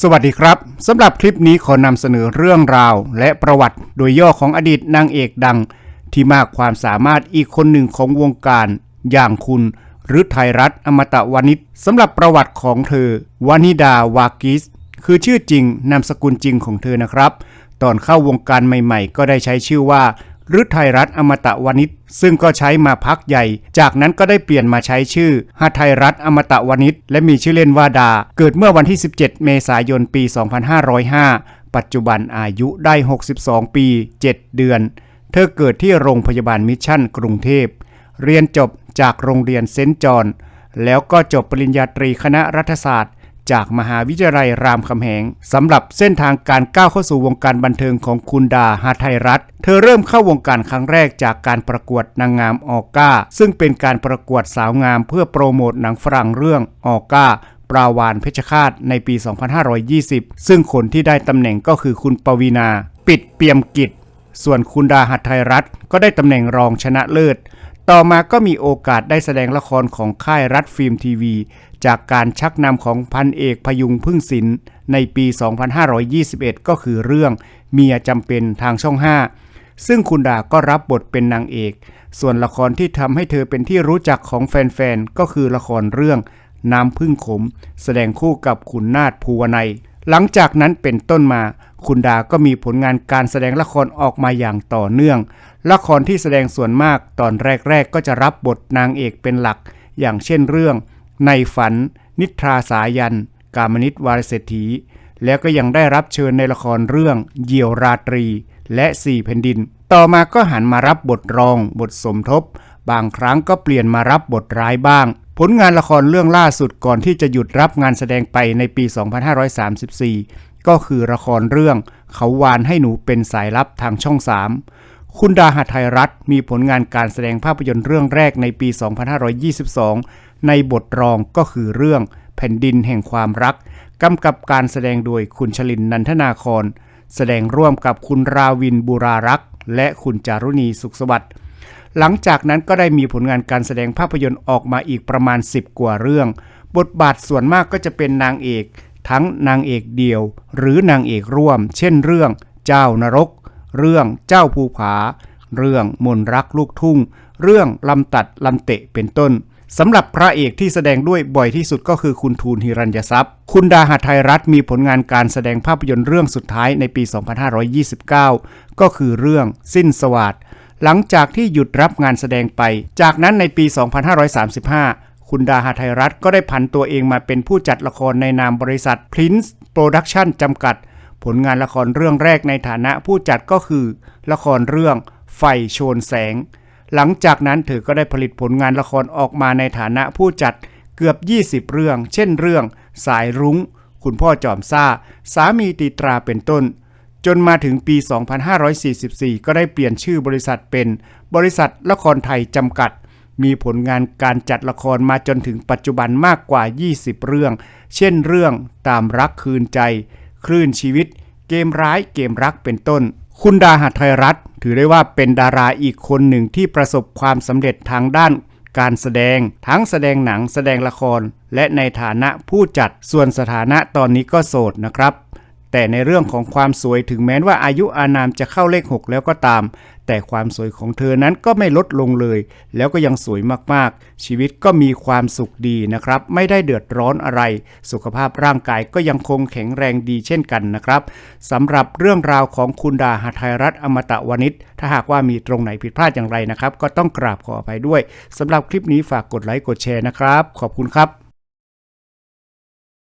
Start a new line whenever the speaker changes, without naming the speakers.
สวัสดีครับสำหรับคลิปนี้ขอนำเสนอเรื่องราว และประวัติโดยย่อของอดีตนางเอกดัง ที่มากความสามารถอีกคนหนึ่งของวงการ อย่างคุณหรือไทยรัฐอมตะวานิชสำหรับประวัติของเธอวานิดาวากิส คือชื่อจริงนามสกุลจริงของเธอนะครับ ตอนเข้าวงการใหม่ๆ ก็ได้ใช้ชื่อว่า ฤทัยรัตอมตะวานิชซึ่งก็ใช้มาพักใหญ่ จากนั้นก็ได้เปลี่ยนมาใช้ชื่อหทัยรัตอมตะวานิชและมีชื่อเล่นว่าดา เกิดเมื่อวันที่ 17 เมษายนปี 2505 ปัจจุบันอายุได้ 62 ปี 7 เดือน เธอเกิดที่โรงพยาบาลมิชชั่นกรุงเทพ เรียนจบจากโรงเรียนเซนต์จอนแล้วก็จบปริญญาตรีคณะรัฐศาสตร์ จากมหาวิทยาลัยรามคำแหงสำหรับเส้นทางการก้าวเข้าสู่วงการบันเทิงของคุณดาหาไทยรัฐ เธอเริ่มเข้าวงการครั้งแรกจากการประกวดนางงามออก้า ซึ่งเป็นการประกวดสาวงามเพื่อโปรโมทหนังฝรั่งเรื่องออก้าปราวานเพชรฆาตในปี 2520 ซึ่งคนที่ได้ตำแหน่งก็คือคุณปวีนา ปิดเปียมกิจ ส่วนคุณดาหัตไทยรัฐก็ได้ตำแหน่งรองชนะเลิศ ต่อมาก็มีโอกาสได้แสดงละครของค่ายรัฐฟิล์มทีวี จากการชักนำของพันเอกพยุงพึ่งศิลป์ในปี 2521 ก็คือเรื่องเมียจำเป็นทางช่อง 5 ซึ่งคุณดาก็รับบทเป็นนางเอก ส่วนละครที่ทำให้เธอเป็นที่รู้จักของแฟนๆ ก็คือละครเรื่องน้ำพึ่งขม แสดงคู่กับขุนนาถภูวนัย หลังจากนั้นเป็นต้นมาคุณดาก็มีผลงานการแสดงละครออกมาอย่างต่อเนื่อง ละครที่แสดงส่วนมากตอนแรกๆ ก็จะรับบทนางเอกเป็นหลัก อย่างเช่นเรื่อง ในฝัน นิทราสายัน กามนิตวารเศรษฐี แล้วก็ยังได้รับเชิญในละครเรื่องเยี่ยวราตรี และสี่แผ่นดิน ต่อมาก็หันมารับบทรอง บทสมทบ บางครั้งก็เปลี่ยนมารับบทร้ายบ้าง ลงานละครเรื่องล่าสุดก่อนที่จะหยุดรับงานแสดงไปในปี 2534 ก็คือละครเรื่องเขาวานให้หนูเป็นสายลับทางช่อง 3 คุณดาหไทยรัฐมีผลงานการแสดงภาพยนตร์เรื่องแรกในปี 2522 ในบทรองก็คือเรื่องแผ่นดินแห่งความรัก กำกับการแสดงโดยคุณชลินนันทนาครแสดงร่วมกับคุณราวินบุรารักษ์ และคุณจารุณีสุขสวัสดิ์ หลังจากนั้นก็ได้มีผลงานการแสดงภาพยนตร์ออกมาอีกประมาณ 10 กว่าเรื่อง บทบาทส่วนมากก็จะเป็นนางเอก ทั้งนางเอกเดียว หรือนางเอกร่วม เช่นเรื่อง เจ้านรก เรื่องเจ้าภูผา เรื่องมนรักลูกทุ่ง เรื่องลำตัดลำเตะเป็นต้นสำหรับพระเอกที่แสดงด้วยบ่อยที่สุดก็คือคุณทูลฮิรัญยทรัพย์ คุณดาหาไทยรัฐมีผลงานการแสดงภาพยนตร์เรื่องสุดท้ายในปี 2529 ก็คือเรื่องสิ้นสวัสด์ หลังจากที่หยุดรับงานแสดงไป จากนั้นในปี 2535 คุณดาหาไทยรัฐก็ได้ผันตัวเองมาเป็นผู้จัดละครในนามบริษัท Prince Production จำกัด ผลงานละครเรื่องแรกในฐานะผู้จัดก็คือ ละครเรื่องไฟโชนแสง หลังจากนั้นเธอก็ได้ผลิตผลงานละครออกมาในฐานะผู้จัดเกือบ 20 เรื่อง เช่นเรื่อง สายรุง้ง คุณพ่อจอมซ่า สามีตีตราเป็นต้น จนมาถึงปี 2544 ก็ได้เปลี่ยนชื่อบริษัทเป็น บริษัทละครไทยจำกัด มีผลงานการจัดละครมาจนถึงปัจจุบันมากกว่า 20 เรื่อง เช่นเรื่องตามรักคืนใจ คลื่นชีวิต เกมร้ายเกมรักเป็นต้น คุณดาหัตไทยรัฐ ถือได้ว่าเป็นดาราอีกคนหนึ่งที่ประสบความสำเร็จทางด้านการแสดงทั้งแสดงหนังแสดงละคร และในฐานะผู้จัดส่วนสถานะตอนนี้ก็โสดนะครับ แต่ในเรื่องของความสวยถึงแม้ว่าอายุอานามจะเข้าเลข 6 แล้วก็ตาม แต่ความสวยของเธอนั้นก็ไม่ลดลงเลย แล้วก็ยังสวยมากๆ ชีวิตก็มีความสุขดีนะครับ ไม่ได้เดือดร้อนอะไร สุขภาพร่างกายก็ยังคงแข็งแรงดีเช่นกันนะครับสำหรับเรื่องราวของคุณดาหาไทยรัฐอมตะวนิชถ้าหากว่ามีตรงไหนผิดพลาดอย่างไรนะครับ ก็ต้องกราบขออภัยด้วยสำหรับคลิปนี้ฝากกดไลค์กดแชร์นะครับ ขอบคุณครับ